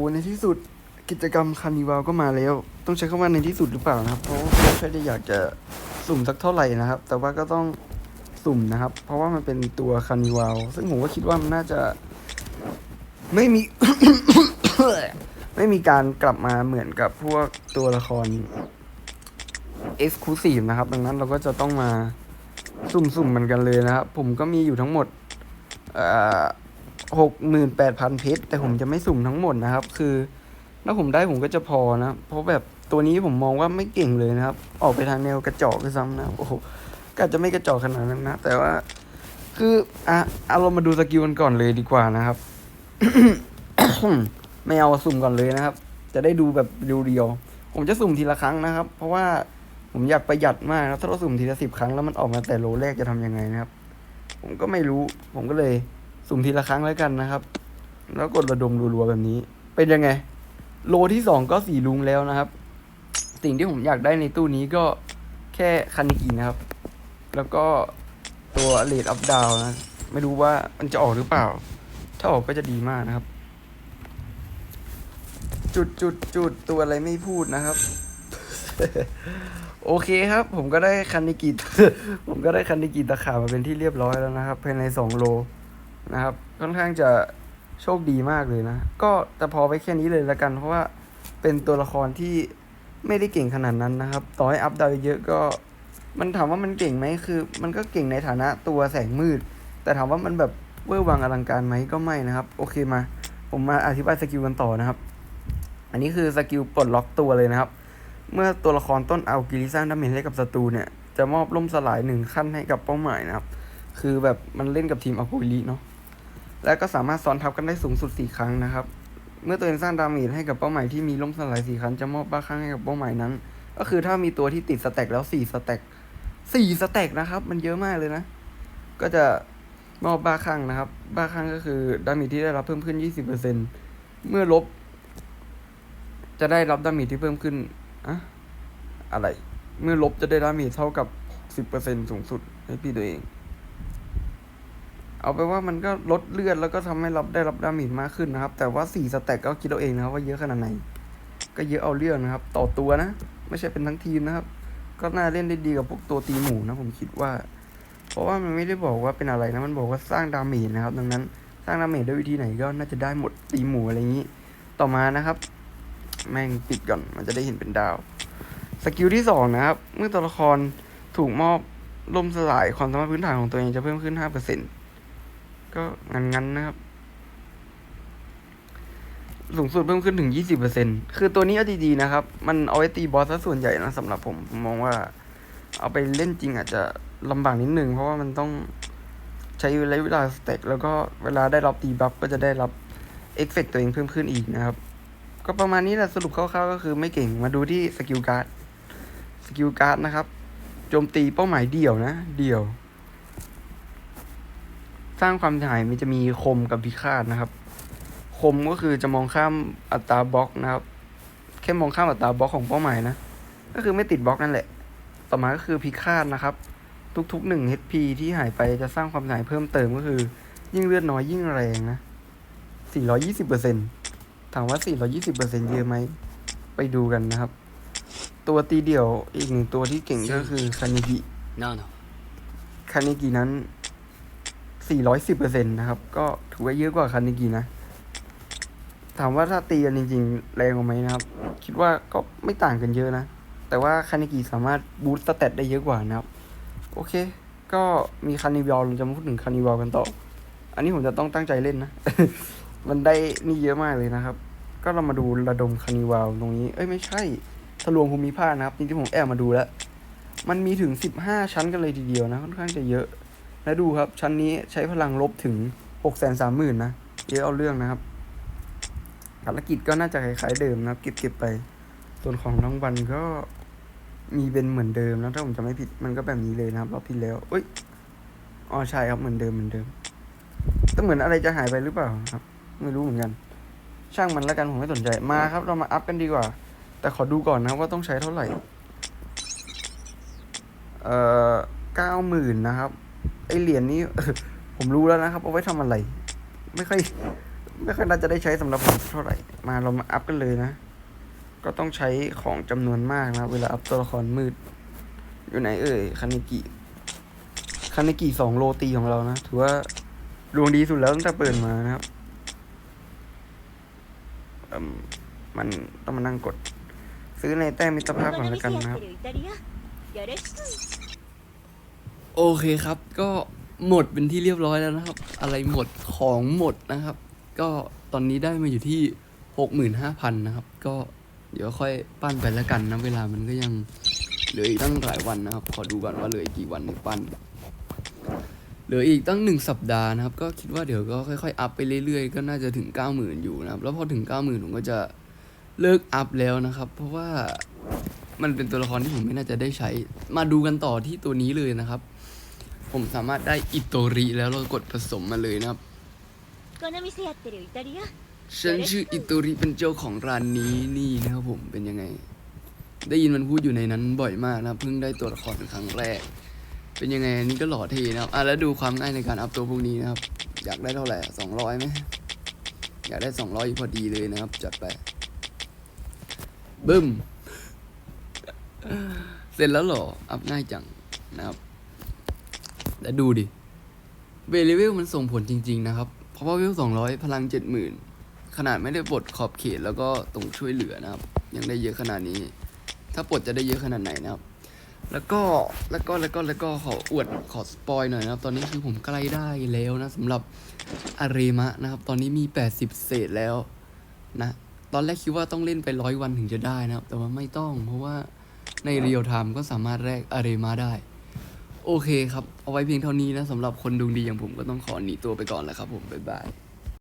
โอ้ในที่สุดกิจกรรมคานิวัลก็มาแล้ว ต้องใช้คำว่าในที่สุดหรือเปล่านะครับเพราะไม่ค่อยได้อยากจะสุ่มสักเท่าไหร่นะครับ แต่ว่าก็ต้องสุ่มนะครับ เพราะว่ามันเป็นตัวคานิวัลซึ่งผมก็คิดว่ามันน่าจะ ไม่มี ไม่มีการกลับมาเหมือนกับพวกตัวละคร Exclusive นะครับ ดังนั้นเราก็จะต้องมาสุ่มๆมันกันเลยนะครับ ผมก็มีอยู่ทั้งหมด หกหมื่นแปดพันเพชรแต่ผมจะไม่สุ่มทั้งหมดนะครับ คือถ้าผมได้ผมก็จะพอนะ เพราะแบบตัวนี้ผมมองว่าไม่เก่งเลยนะครับ ออกไปทางแนวกระจอกด้วยซ้ำนะโอ้โหก็อาจจะไม่กระจอกขนาดนั้นนะ แต่ว่าคืออะเอาเรามาดูสกิลกันก่อนเลยดีกว่านะครับ ไม่เอาสุ่มก่อนเลยนะครับ จะได้ดูแบบเรียวๆผมจะสุ่มทีละครั้งนะครับ เพราะว่าผมอยากประหยัดมากนะถ้าเราสุ่มทีละสิบครั้งแล้วมันออกมาแต่โลแรกจะทำยังไงนะครับ ผมก็ไม่รู้ ผมก็เลย สุ่มทีละครั้งแล้วกันนะครับ แล้วกดระดมรัวๆแบบนี้ เป็นยังไง โลที่สองก็สีลุงแล้วนะครับ สิ่งที่ผมอยากได้ในตู้นี้ก็แค่คันนิกินะครับ แล้วก็ตัวเลดอัพดาวนะ ไม่รู้ว่ามันจะออกหรือเปล่า ถ้าออกก็จะดีมากนะครับ จุดจุดจุดตัวอะไรไม่พูดนะครับโอเคครับ ผมก็ได้คันนิกิผมก็ได้คันนิกิตะขามาเป็นที่เรียบร้อยแล้วนะครับภายในสองโล นะครับ ค่อนข้างจะโชคดีมากเลยนะ ก็จะพอไปแค่นี้เลยละกัน เพราะว่าเป็นตัวละครที่ไม่ได้เก่งขนาดนั้นนะครับ ต่อให้อัพดาวเยอะก็ มันถามว่ามันเก่งไหมคือ มันก็เก่งในฐานะตัวแสงมืด แต่ถามว่ามันแบบเวอร์วังอลังการไหมก็ไม่นะครับ โอเคมา ผมมาอธิบายสกิลกันต่อนะครับ อันนี้คือสกิลปลดล็อกตัวเลยนะครับ เมื่อตัวละครต้นเอากิริสร้างดาเมจให้กับศัตรูเนี่ยจะมอบล่มสลายหนึ่งขั้นให้กับเป้าหมายนะครับ คือแบบมันเล่นกับทีมอากูริเนาะ และก็สามารถซ้อนทับกันได้สูงสุดสี่ครั้งนะครับ เมื่อตัวเองสร้างดาเมจให้กับเป้าหมายที่มีล่มสลายสี่ครั้งจะมอบบ้าครั้งให้กับเป้าหมายนั้น ก็คือถ้ามีตัวที่ติดสแต็กแล้วสี่สแต็กสี่สแต็กนะครับ มันเยอะมากเลยนะ ก็จะมอบบ้าครั้งนะครับ บ้าครั้งก็คือดาเมจที่ได้รับเพิ่มขึ้นยี่สิบเปอร์เซ็นเมื่อลบ จะได้รับดาเมจที่เพิ่มขึ้นอะอะไร เมื่อลบจะได้ดาเมจเท่ากับสิบเปอร์เซ็นสูงสุดให้พี่ตัวเอง เอาไปว่ามันก็ลดเลือดแล้วก็ทำให้รับได้รับดาเมจมากขึ้นนะครับ แต่ว่าสี่สแต็กก็คิดเอาเองนะครับว่าเยอะขนาดไหน ก็เยอะเอาเรื่องนะครับ ต่อตัวนะ ไม่ใช่เป็นทั้งทีมนะครับ ก็น่าเล่นได้ดีกับพวกตัวตีหมูนะผมคิดว่า เพราะว่ามันไม่ได้บอกว่าเป็นอะไรนะมันบอกว่าสร้างดาเมจนะครับ ดังนั้นสร้างดาเมจด้วยวิธีไหนก็น่าจะได้หมดตีหมูอะไรอย่างนี้ ต่อมานะครับ แม่งปิดก่อนมันจะได้เห็นเป็นดาวสกิลที่สองนะครับ เมื่อตัวละครถูกมอบล่มสลายความสามารถพื้นฐานของตัวเองจะเพิ่มขึ้นห้าเปอร์เซ็น ก็งั้นๆนะครับ สูงสุดเพิ่มขึ้นถึงยี่สิบเปอร์เซ็นคือตัวนี้เอาดีๆนะครับ มันเอาไว้ตีบอสซะส่วนใหญ่นะสำหรับผมผมมองว่า เอาไปเล่นจริงอาจจะลำบากนิดนึง เพราะว่ามันต้องใช้ระยะเวลาสเต็กแล้วก็เวลาได้รับตีบัฟก็จะได้รับเอฟเฟกตัวเองเพิ่มขึ้นอีกนะครับ ก็ประมาณนี้แหละสรุปคร่าวๆก็คือไม่เก่งมาดูที่สกิลการ์ดสกิลการ์ดนะครับโจมตีเป้าหมายเดี่ยวนะ เดี่ยว สร้างความเสียหายมันจะมีคมกับพิฆาตนะครับ คมก็คือจะมองข้ามอัตราบล็อกนะครับ แค่มองข้ามอัตราบล็อกของเป้าหมายนะ ก็คือไม่ติดบล็อกนั่นแหละ ต่อมาก็คือพิฆาตนะครับ ทุกๆหนึ่ง HP ที่หายไปจะสร้างความเสียหายเพิ่มเติมก็คือ ยิ่งเลือดน้อยยิ่งแรงนะ 420เปอร์เซ็นถามว่า 420เปอร์เซ็นเยอะไหม ไปดูกันนะครับ ตัวตีเดี่ยวอีกหนึ่งตัวที่เก่งก็คือคานิกิナノคานิกินั้น 410เปอร์เซ็นนะครับ ก็ถือว่าเยอะกว่าคานิกินะ ถามว่าถ้าตีกันจริงๆ แรงกว่าไหมนะครับ คิดว่าก็ไม่ต่างกันเยอะนะ แต่ว่าคานิกิสามารถบูสต์สเตตได้เยอะกว่านะครับ โอเค ก็มีคานิวอลเราจะมาพูดถึงคานิวอลกันต่อ อันนี้ผมจะต้องตั้งใจเล่นนะ มันได้นี่เยอะมากเลยนะครับ ก็เรามาดูระดมคานิวาลตรงนี้ เอ้ยไม่ใช่ทะลวงภูมิภาคนะครับจริงๆผมแอบมาดูแล้ว มันมีถึงสิบห้าชั้นกันเลยทีเดียวนะ ค่อนข้างจะเยอะ แล้วดูครับ ชั้นนี้ใช้พลังลบถึงหกแสนสามหมื่นนะเยอะเอาเรื่องนะครับภารกิจก็น่าจะคล้ายๆเดิมนะครับ เก็บเก็บไป ส่วนของรางวัลก็มีเป็นเหมือนเดิมนะถ้าผมจะไม่ผิดมันก็แบบนี้เลยนะครับรอบที่แล้วเอ้ยอ๋อใช่ครับเหมือนเดิมเหมือนเดิมแต่เหมือนอะไรจะหายไปหรือเปล่าครับ ไม่รู้เหมือนกัน ช่างมันแล้วกันผมไม่สนใจมาครับ เรามาอัพกันดีกว่า แต่ขอดูก่อนนะว่าต้องใช้เท่าไหร่ เอ่อเก้าหมื่นนะครับ ไอเหรียญนี้ผมรู้แล้วนะครับเอาไว้ทำอะไร ไม่ค่อยไม่ค่อยน่าจะได้ใช้สำหรับผมเท่าไหร่ มาเรามาอัพกันเลยนะ ก็ต้องใช้ของจำนวนมากนะ เวลาอัพตัวละครมืด อยู่ไหนเอ่ยคานิกิคานิกิสองโลตีของเรานะ ถือว่าดวงดีสุดแล้วตั้งแต่เปิดมานะครับมันต้องมานั่งกด ซื้อในแต้มมิตรภาพก่อนแล้วกันนะครับ โอเคครับ ก็หมดเป็นที่เรียบร้อยแล้วนะครับ อะไรหมดของหมดนะครับ ก็ตอนนี้ได้มาอยู่ที่หกหมื่นห้าพันนะครับ ก็เดี๋ยวค่อยปั้นไปแล้วกันนะเวลามันก็ยังเหลืออีกตั้งหลายวันนะครับ ขอดูก่อนว่าเหลืออีกกี่วันในปั้นเหลืออีกตั้งหนึ่งสัปดาห์นะครับ ก็คิดว่าเดี๋ยวก็ค่อยๆอัพไปเรื่อยๆ ก็น่าจะถึงเก้าหมื่นอยู่นะครับ แล้วพอถึงเก้าหมื่นผมก็จะเลิกอัพแล้วนะครับ เพราะว่ามันเป็นตัวละครที่ผมไม่น่าจะได้ใช้ มาดูกันต่อที่ตัวนี้เลยนะครับ ผมสามารถได้อิโตริแล้วเรากดผสมมาเลยนะครับฉันชื่ออิโตริเป็นเจ้าของร้านนี้นี่นะครับผมเป็นยังไง ได้ยินมันพูดอยู่ในนั้นบ่อยมากนะเพิ่งได้ตัวละครครั้งแรก เป็นยังไงนี่ก็หล่อเท่นะครับอะแล้วดูความง่ายในการอัพตัวพวกนี้นะครับ อยากได้เท่าไหร่สองร้อยไหมอยากได้สองร้อยพอดีเลยนะครับ จัดไปบึ้มเสร็จแล้วหรออัพง่ายจังนะครับ แล้วดูดิ เบลเวลมันส่งผลจริง ๆ นะครับ เพราะว่าเวลสองร้อยพลังเจ็ดหมื่นขนาดไม่ได้ปลดขอบเขตแล้วก็ตรงช่วยเหลือนะครับ ยังได้เยอะขนาดนี้ ถ้าปลดจะได้เยอะขนาดไหนนะครับ แล้วก็แล้วก็แล้วก็แล้วก็ขออวดขอสปอยหน่อยนะครับ ตอนนี้คือผมใกล้ได้แล้วนะสำหรับอารีมะนะครับ ตอนนี้มี 80 เศษแล้วนะตอนแรกคิดว่าต้องเล่นไปร้อยวันถึงจะได้นะครับ แต่ว่าไม่ต้อง เพราะว่าในเรียลไทม์ก็สามารถแลกอารีมาได้ โอเคครับ เอาไว้เพียงเท่านี้นะสำหรับคนดวงดีอย่างผมก็ต้องขอหนีตัวไปก่อนแล้วครับผม บ๊ายบาย